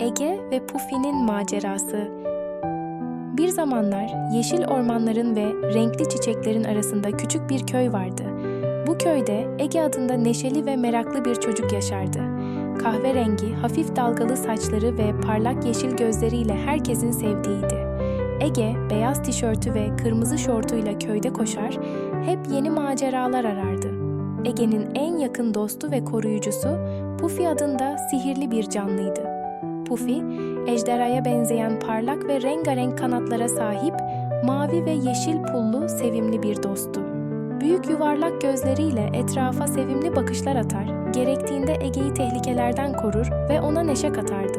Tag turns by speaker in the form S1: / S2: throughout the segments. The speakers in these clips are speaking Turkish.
S1: Ege ve Pufi'nin macerası. Bir zamanlar yeşil ormanların ve renkli çiçeklerin arasında küçük bir köy vardı. Bu köyde Ege adında neşeli ve meraklı bir çocuk yaşardı. Kahverengi, hafif dalgalı saçları ve parlak yeşil gözleriyle herkesin sevdiğiydi. Ege, beyaz tişörtü ve kırmızı şortuyla köyde koşar, hep yeni maceralar arardı. Ege'nin en yakın dostu ve koruyucusu Pufi adında sihirli bir canlıydı. Pufi, ejderhaya benzeyen parlak ve rengarenk kanatlara sahip, mavi ve yeşil pullu sevimli bir dosttu. Büyük yuvarlak gözleriyle etrafa sevimli bakışlar atar, gerektiğinde Ege'yi tehlikelerden korur ve ona neşe katardı.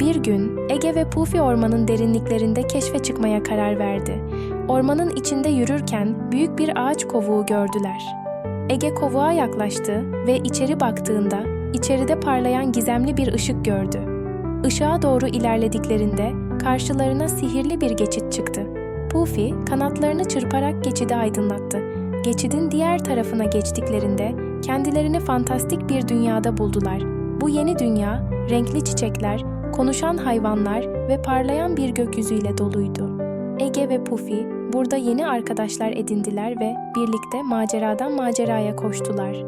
S1: Bir gün Ege ve Pufi ormanın derinliklerinde keşfe çıkmaya karar verdi. Ormanın içinde yürürken büyük bir ağaç kovuğu gördüler. Ege kovuğa yaklaştı ve içeri baktığında içeride parlayan gizemli bir ışık gördü. Işığa doğru ilerlediklerinde karşılarına sihirli bir geçit çıktı. Pufi kanatlarını çırparak geçidi aydınlattı. Geçidin diğer tarafına geçtiklerinde kendilerini fantastik bir dünyada buldular. Bu yeni dünya renkli çiçekler, konuşan hayvanlar ve parlayan bir gökyüzüyle doluydu. Ege ve Pufi burada yeni arkadaşlar edindiler ve birlikte maceradan maceraya koştular.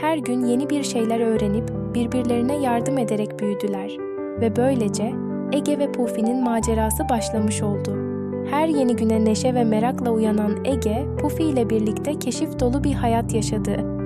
S1: Her gün yeni bir şeyler öğrenip birbirlerine yardım ederek büyüdüler ve böylece Ege ve Pufi'nin macerası başlamış oldu. Her yeni güne neşe ve merakla uyanan Ege, Pufi ile birlikte keşif dolu bir hayat yaşadı